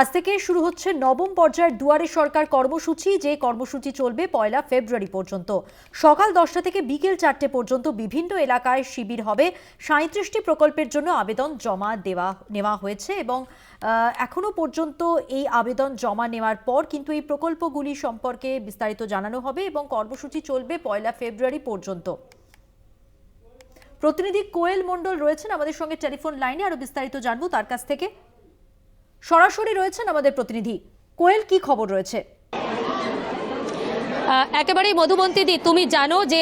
আজ থেকে শুরু হচ্ছে নবম পর্যায়ের দুয়ারে সরকার কর্মসূচি যে কর্মসূচি চলবে পয়লা ফেব্রুয়ারি পর্যন্ত। সকাল দশটা থেকে বিকেল চারটে পর্যন্ত বিভিন্ন এলাকায় শিবির হবে। সাঁত্রিশটি প্রকল্পের জন্য আবেদন জমা দেওয়া নেওয়া হয়েছে এবং আহ, এখনও পর্যন্ত এই আবেদন জমা নেওয়ার পর কিন্তু এই প্রকল্পগুলি সম্পর্কে বিস্তারিত জানানো হবে এবং কর্মসূচি চলবে পয়লা ফেব্রুয়ারি পর্যন্ত। প্রতিনিধি কোয়েল মণ্ডল রয়েছেন আমাদের সঙ্গে টেলিফোন লাইনে আরও বিস্তারিত জানব তার কাছ থেকে। সরাসরি রয়েছেন আমাদের প্রতিনিধি। কোয়েল কি খবর রয়েছে? একেবারেই মধুবন্তীদি তুমি জানো যে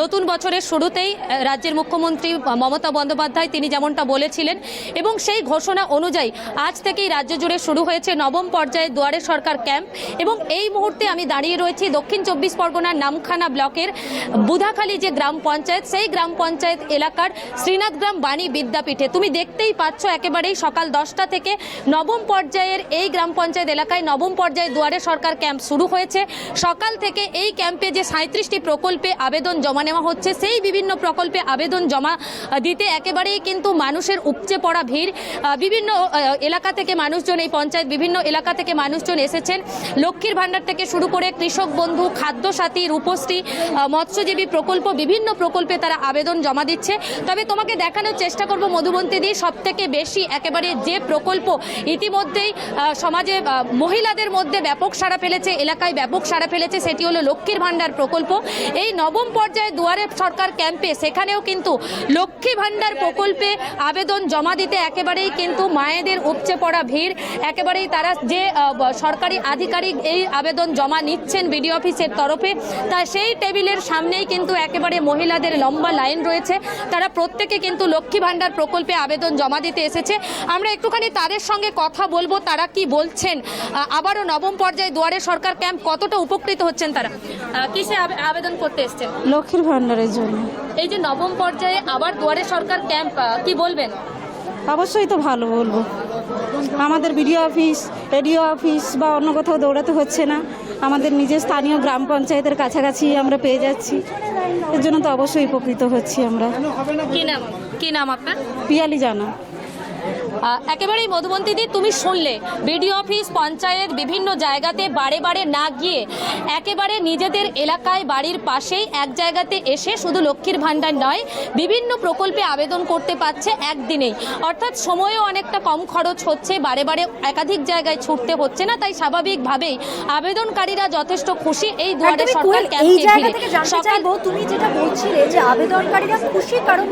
নতুন বছরের শুরুতেই রাজ্যের মুখ্যমন্ত্রী মমতা বন্দ্যোপাধ্যায় তিনি যেমনটা বলেছিলেন, এবং সেই ঘোষণা অনুযায়ী আজ থেকেই রাজ্য জুড়ে শুরু হয়েছে নবম পর্যায়ে দুয়ারে সরকার ক্যাম্প, এবং এই মুহূর্তে আমি দাঁড়িয়ে রয়েছি দক্ষিণ চব্বিশ পরগনার নামখানা ব্লকের বুধাখালী যে গ্রাম পঞ্চায়েত, সেই গ্রাম পঞ্চায়েত এলাকার শ্রীনাথ গ্রাম বাণী বিদ্যাপীঠে। তুমি দেখতেই পাচ্ছ একেবারেই সকাল দশটা থেকে নবম পর্যায়ের এই গ্রাম পঞ্চায়েত এলাকায় নবম পর্যায়ে দুয়ারে সরকার ক্যাম্প শুরু হয়েছে। সকাল থেকে এই ক্যাম্পে যে সাঁত্রিশটি প্রকল্পে আবেদন জমা নেওয়া হচ্ছে, সেই বিভিন্ন প্রকল্পে আবেদন জমা দিতে একেবারেই কিন্তু মানুষের উপচে পড়া ভিড়। বিভিন্ন এলাকা থেকে মানুষজন, এই পঞ্চায়েত বিভিন্ন এলাকা থেকে মানুষজন এসেছেন। লক্ষ্মীর ভাণ্ডার থেকে শুরু করে কৃষক বন্ধু খাদ্য সাথী রূপশ্রী মৎস্যজীবী প্রকল্প, বিভিন্ন প্রকল্পে তারা আবেদন জমা দিচ্ছে। তবে তোমাকে দেখানোর চেষ্টা করব মধুবন্তী দি সব থেকে বেশি একেবারে যে প্রকল্প ইতিমধ্যেই সমাজে মহিলাদের মধ্যে ব্যাপক সাড়া ফেলেছে, এলাকায় ব্যাপক সাড়া ফেলেছে, সেটি হলো লক্ষ্মীর ভাণ্ডার প্রকল্প। এই নবম পর্যায়ে দুয়ারে সরকার ক্যাম্পে, সেখানেও কিন্তু লক্ষ্মী ভাণ্ডার প্রকল্পে আবেদন জমা দিতে একেবারেই কিন্তু মায়েদের উপচে পড়া ভিড়। একেবারেই তারা যে সরকারি আধিকারিক এই আবেদন জমা নিচ্ছেন বিডিও অফিসের তরফে, তা সেই টেবিলের সামনেই কিন্তু একেবারে মহিলাদের লম্বা লাইন রয়েছে। তারা প্রত্যেকে কিন্তু লক্ষ্মী ভাণ্ডার প্রকল্পে আবেদন জমা দিতে এসেছে। আমরা একটুখানি তাদের সঙ্গে কথা বলব, তারা কি বলছেন? আবারও নবম পর্যায়ে দুয়ারে সরকার ক্যাম্প কতটা উপকৃত হচ্ছেন তারা কিসে আবেদন করতে এসছেন? লক্ষ্মীর ভাণ্ডারের জন্য। এই যে নবম পর্যায়ে আবার দুয়ারে সরকার ক্যাম্প কি বলবেন? অবশ্যই তো ভালো বলব। আমাদের বিডিও অফিস এডিও অফিস বা অন্য কোথাও দৌড়াতে হচ্ছে না। আমাদের নিজের স্থানীয় গ্রাম পঞ্চায়েতের কাছাকাছি আমরা পেয়ে যাচ্ছি। এর জন্য তো অবশ্যই উপকৃত হচ্ছি আমরা। কি নাম? কি নাম আপনার? পিয়ালি জানা। একেবারেই মধুবন্তীদি তুমি শুনলে। বিডিও অফিস পঞ্চায়েত বিভিন্ন জায়গাতে বারে বারে না গিয়ে একেবারে নিজেদের এলাকায় বাড়ির পাশেই এক জায়গাতে এসে শুধু লক্ষ্মীর ভাণ্ডার নয় বিভিন্ন প্রকল্পে আবেদন করতে পারছে একদিনেই। অর্থাৎ সময়ও অনেকটা কম খরচ হচ্ছে বারে বারে একাধিক জায়গায় ছুটতে হচ্ছে না তাই স্বাভাবিকভাবেই আবেদনকারীরা যথেষ্ট খুশি। এই দুয়ারে সরকার তুমি যেটা বলছিলে যে আবেদনকারীরা খুশি কারণ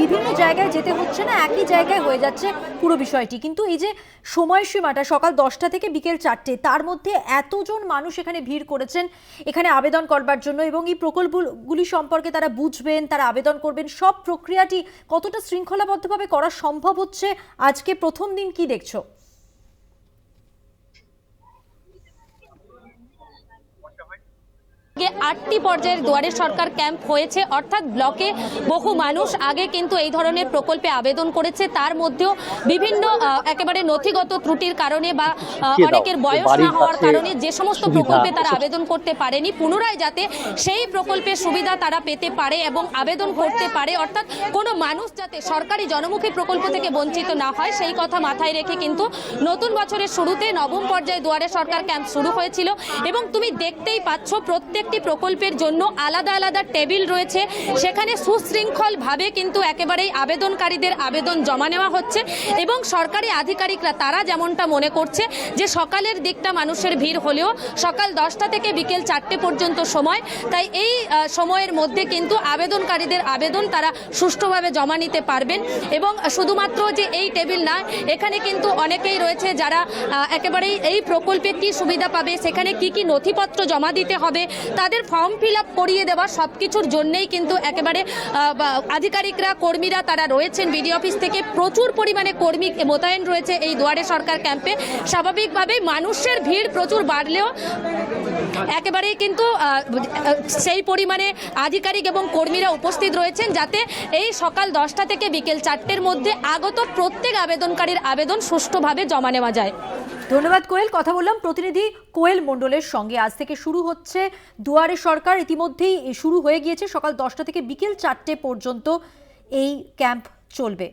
বিভিন্ন জায়গায় যেতে হচ্ছে না একই জায়গায় হয়ে যাচ্ছে। পুরো বিষয়টি। কিন্তু এই যে সময়সীমাটা সকাল দশটা থেকে বিকেল চারটে, তার মধ্যে এতজন মানুষ এখানে ভিড় করেছেন, এখানে আবেদন করবার জন্য এবং এই প্রকল্পগুলি সম্পর্কে তারা বুঝবেন, তারা আবেদন করবেন, সব প্রক্রিয়াটি কতটা শৃঙ্খলাবদ্ধভাবে করা সম্ভব হচ্ছে? আজকে প্রথম দিন কি দেখছ? আগে আটটি পর্যায়ের দুয়ারে সরকার ক্যাম্প হয়েছে। অর্থাৎ ব্লকে বহু মানুষ আগে কিন্তু এই ধরনের প্রকল্পে আবেদন করেছে। তার মধ্যেও বিভিন্ন একেবারে নথিগত ত্রুটির কারণে বা অনেকের বয়স না হওয়ার কারণে যে সমস্ত প্রকল্পে তারা আবেদন করতে পারেনি পুনরায় যাতে সেই প্রকল্পের সুবিধা তারা পেতে পারে এবং আবেদন করতে পারে। অর্থাৎ কোনো মানুষ যাতে সরকারি জনমুখী প্রকল্প থেকে বঞ্চিত না হয় সেই কথা মাথায় রেখে কিন্তু নতুন বছরের শুরুতে নবম পর্যায়ে দুয়ারে সরকার ক্যাম্প শুরু হয়েছিল। এবং তুমি দেখতেই পাচ্ছ প্রত্যেকটি প্রকল্পের জন্য আলাদা আলাদা টেবিল রয়েছে। সেখানে সুশৃঙ্খলভাবে কিন্তু একেবারেই আবেদনকারীদের আবেদন জমা নেওয়া হচ্ছে এবং সরকারি আধিকারিকরা তারা যেমনটা মনে করছে যে সকালের দিকটা মানুষের ভিড় হলেও সকাল দশটা থেকে বিকেল চারটে পর্যন্ত সময়। তাই এই সময়ের মধ্যে কিন্তু আবেদনকারীদের আবেদন তারা সুষ্ঠুভাবে জমা নিতে পারবেন এবং শুধুমাত্র যে এই টেবিল না, এখানে কিন্তু অনেকেই রয়েছে যারা একেবারেই এই প্রকল্পে কি সুবিধা পাবে, সেখানে কি কি নথিপত্র জমা দিতে হবে তাদের ফর্ম ফিল আপ করিয়ে দেওয়া সব কিছুর জন্যেই কিন্তু একেবারে আধিকারিকরা, কর্মীরা তারা রয়েছেন বিডি অফিস থেকে। প্রচুর পরিমাণে কর্মী মোতায়েন রয়েছে এই দুয়ারে সরকার ক্যাম্পে স্বাভাবিকভাবে মানুষের ভিড় প্রচুর বাড়লেও একেবারেই কিন্তু সেই পরিমাণে আধিকারিক এবং কর্মীরা উপস্থিত রয়েছেন যাতে এই সকাল দশটা থেকে বিকেল চারটের মধ্যে আগত প্রত্যেক আবেদনকারীর আবেদন সুষ্ঠুভাবে জমা নেওয়া যায়। ধন্যবাদ কোয়েল, কথা বললাম প্রতিনিধি কোয়েল মণ্ডলের সঙ্গে। আজ থেকে শুরু হচ্ছে দুয়ারে সরকার, ইতিমধ্যেই শুরু হয়ে গিয়েছে। সকাল দশটা থেকে বিকেল চারটে পর্যন্ত এই ক্যাম্প চলবে।